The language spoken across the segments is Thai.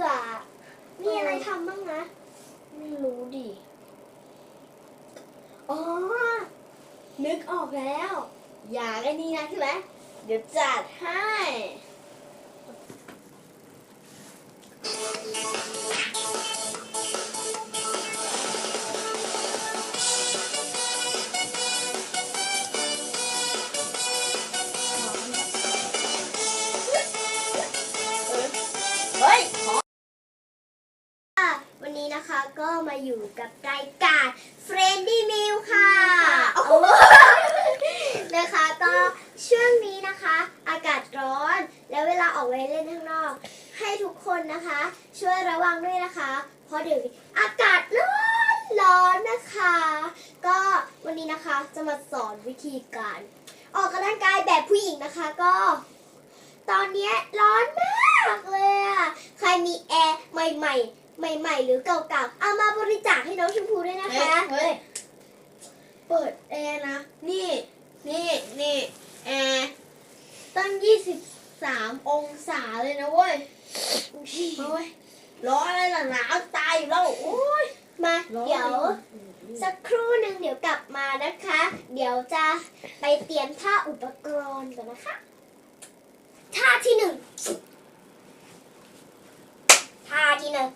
ือมีอะไรทำบ้างนะ ไม่รู้ดิ อ๋อ นึกออกแล้ว อยากไอ้นี่นะใช่ไหมเดี๋ยวจัดให้ ก็มาอยู่กับรายการ Friendly Meal ค่ะนะคะก็ช่วงนี้นะคะ อากาศร้อนแล้วเวลาออกไปเล่นข้างนอก ให้ทุกคนนะคะ ช่วยระวังด้วยนะคะ เพราะเดี๋ยวนี้อากาศร้อนร้อนนะคะ ก็วันนี้นะคะจะมาสอนวิธีการ ออกกำลังกายแบบผู้หญิงนะคะก็ ตอนเนี้ยร้อนมากเลยอะใครมีแอร์ใหม่ ๆ ใหม่ๆ หรือเก่าๆ เอามาบริจาคให้น้องชมพูด้วยนะคะ เฮ้ย เปิดแอร์นะ นี่ นี่ นี่ แอร์ ตั้ง23องศาเลยนะเว้ยเฮ้ย ร้อนอะไรล่ะหนาวตายอยู่แล้ว โอ้ย มาร้อนเดี๋ยว สักครู่หนึ่งเดี๋ยวกลับมานะคะ เดี๋ยวจะไปเตรียมท่าอุปกรณ์ก่อนนะคะ ท่าที่หนึ่งท่าที่หนึ่ง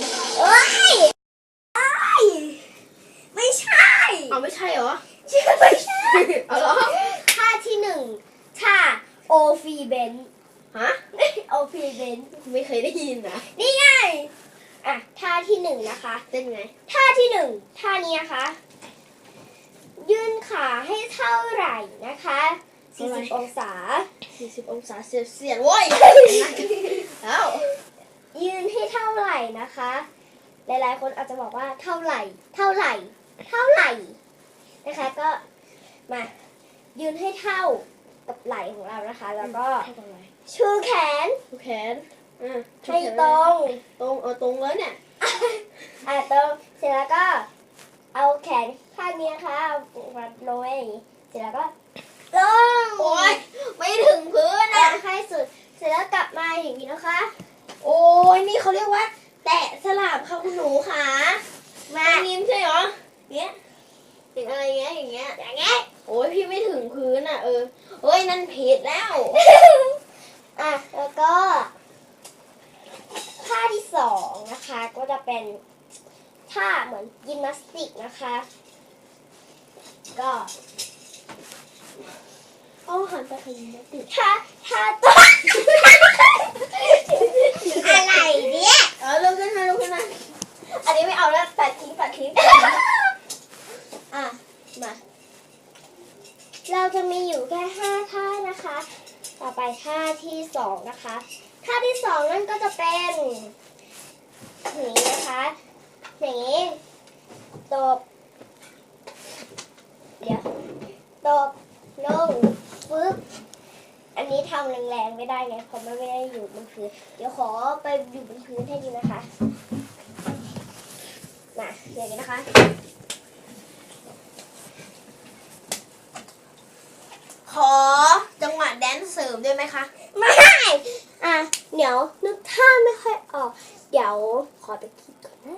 โดมเอ้ยเอ้ยไม่ใช่เอาไม่ใช่เหรอไม่ใช่เอาเหรอ ท่าที่หนึ่งท่าโอฟีเบนฮะ โอฟีเบนไม่เคยได้ยินนะ นี่ไง อะท่าที่หนึ่งนะคะเต้นไง ท่าที่หนึ่งท่านี้นะคะ ยื่นขาให้เท่าไหร่นะคะเท่าไหร่40องศา 40 องศาเซลเซียสโว้ยแล้ว ยืนให้เท่าไหร่นะคะ หลายๆ คนอาจจะบอกว่าเท่าไหร่ เท่าไหร่ เท่าไหร่นะคะ ก็มายืนให้เท่ากับไหล่ของเรานะคะ แล้วก็ให้ตรงไหนชูแขนดูแขนอะให้ตรง ตรงเอาตรงเลยเนี่ยอะตรงเสร็จแล้วก็เอาแขนข้างนี้นะคะเอามาลงไว้อย่างนี้เสร็จแล้วก็ลงโอ้ยไม่ถึงพื้นอะอะให้สุด เสร็จแล้วกลับมาอย่างนี้นะคะ โอ้ยนี่ เขาเรียกว่า แตะสลับค่ะคุณหนูค่ะมาอันนี้ไม่ใช่เหรอเนี้ยถึงอะไรเงี้ยอย่างเงี้ยอย่างเงี้ยโอ้ยพี่ไม่ถึงพื้นอะเออเฮ้ยนั่นผิดแล้วอะแล้วก็ท่าที่สองนะคะ ก็จะเป็นท่าเหมือนยิมนาสติกนะคะ ก็เอาหันไปขยิมติท่าท่าตัว อะไรเนี่ย เออลุกขึ้นมาลุกขึ้นมา อันนี้ไม่เอาแล้วตัดทิ้งตัดทิ้งอะมา เราจะมีอยู่แค่ห้าท่านะคะ ต่อไปท่าที่สองนะคะท่าที่สองนั่นก็จะเป็นอย่างนี้นะคะอย่างนี้ตบเดี๋ยวตบลงปึ๊บอันนี้ทำแรงๆไม่ได้ไงเพราะมันไม่ได้อยู่บนพื้นเดี๋ยวขอไปอยู่บนพื้นให้ดูนะคะ มาอย่างนี้นะคะขอจังหวะแดนเสริมได้ไหมคะไม่อะเดี๋ยวนึกท่าไม่ค่อยออก เดี๋ยวขอไปคิดก่อนนะ